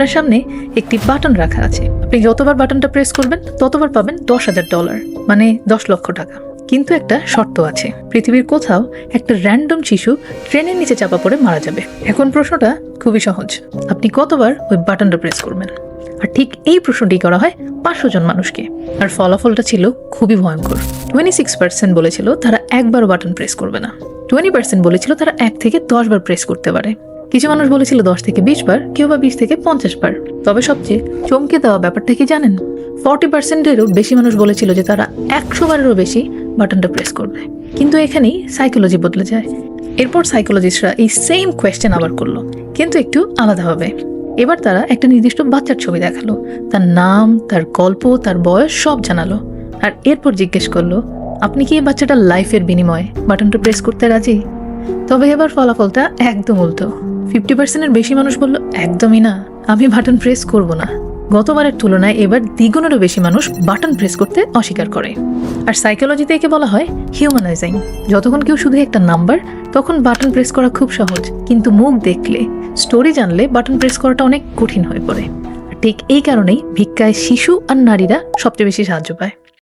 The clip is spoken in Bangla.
আপনার সামনে একটি বাটন রাখা আছে। আপনি যতবার বাটনটা প্রেস করবেন, ততবার পাবেন দশ হাজার ডলার মানে দশ লক্ষ টাকা। কিন্তু একটা শর্ত আছে। পৃথিবীর কোথাও একটা র্যান্ডম শিশু ট্রেনের নিচে চাপা পড়ে মারা যাবে। এখন প্রশ্নটা খুবই সহজ। আপনি কতবার ওই বাটনটা প্রেস করবেন? আর ঠিক এই প্রশ্নটি করা হয় পাঁচশো জন মানুষকে। আর ফলাফলটা ছিল খুবই ভয়ঙ্কর। টোয়েন্টি সিক্স পার্সেন্ট বলেছিল তারা একবার বাটন প্রেস করবে না। টোয়েন্টি পার্সেন্ট বলেছিল তারা এক থেকে দশ বার প্রেস করতে পারে। কিছু মানুষ বলেছিল দশ থেকে বিশ বার, কেউ বা বিশ থেকে পঞ্চাশ বার। তবে সবচেয়ে চমকে দেওয়া ব্যাপারটা কি জানেন? ফর্টি পার্সেন্টেরও বেশি মানুষ বলেছিল যে তারা একশো বারেরও বেশি বাটনটা প্রেস করবে। কিন্তু এখানেই সাইকোলজি বদলে যায়। এরপর সাইকোলজিস্টরা এই সেম কোয়েশ্চেন আবার করল, কিন্তু একটু আলাদাভাবে। এবার তারা একটা নির্দিষ্ট বাচ্চার ছবি দেখাল। তার নাম, তার গল্প, তার বয়স সব জানালো। আর এরপর জিজ্ঞেস করল, আপনি কি এই বাচ্চাটার লাইফের বিনিময়ে বাটনটা প্রেস করতে রাজি? তবে এবার ফলাফলটা একদম উল্টো। ফিফটি পার্সেন্টের বেশি মানুষ বলল, একদমই না, আমি বাটন প্রেস করব না। গতবারের তুলনায় এবার দ্বিগুণেরও বেশি মানুষ বাটন প্রেস করতে অস্বীকার করে। আর সাইকোলজিতে একে বলা হয় হিউম্যানাইজিং যতক্ষণ কেউ শুধু একটা নাম্বার, তখন বাটন প্রেস করা খুব সহজ। কিন্তু মুখ দেখলে স্টোরি জানলে বাটন প্রেস করাটা অনেক কঠিন হয়ে পড়ে। ঠিক এই কারণেই ভিক্ষায় শিশু আর নারীরা সবচেয়ে বেশি সাহায্য পায়।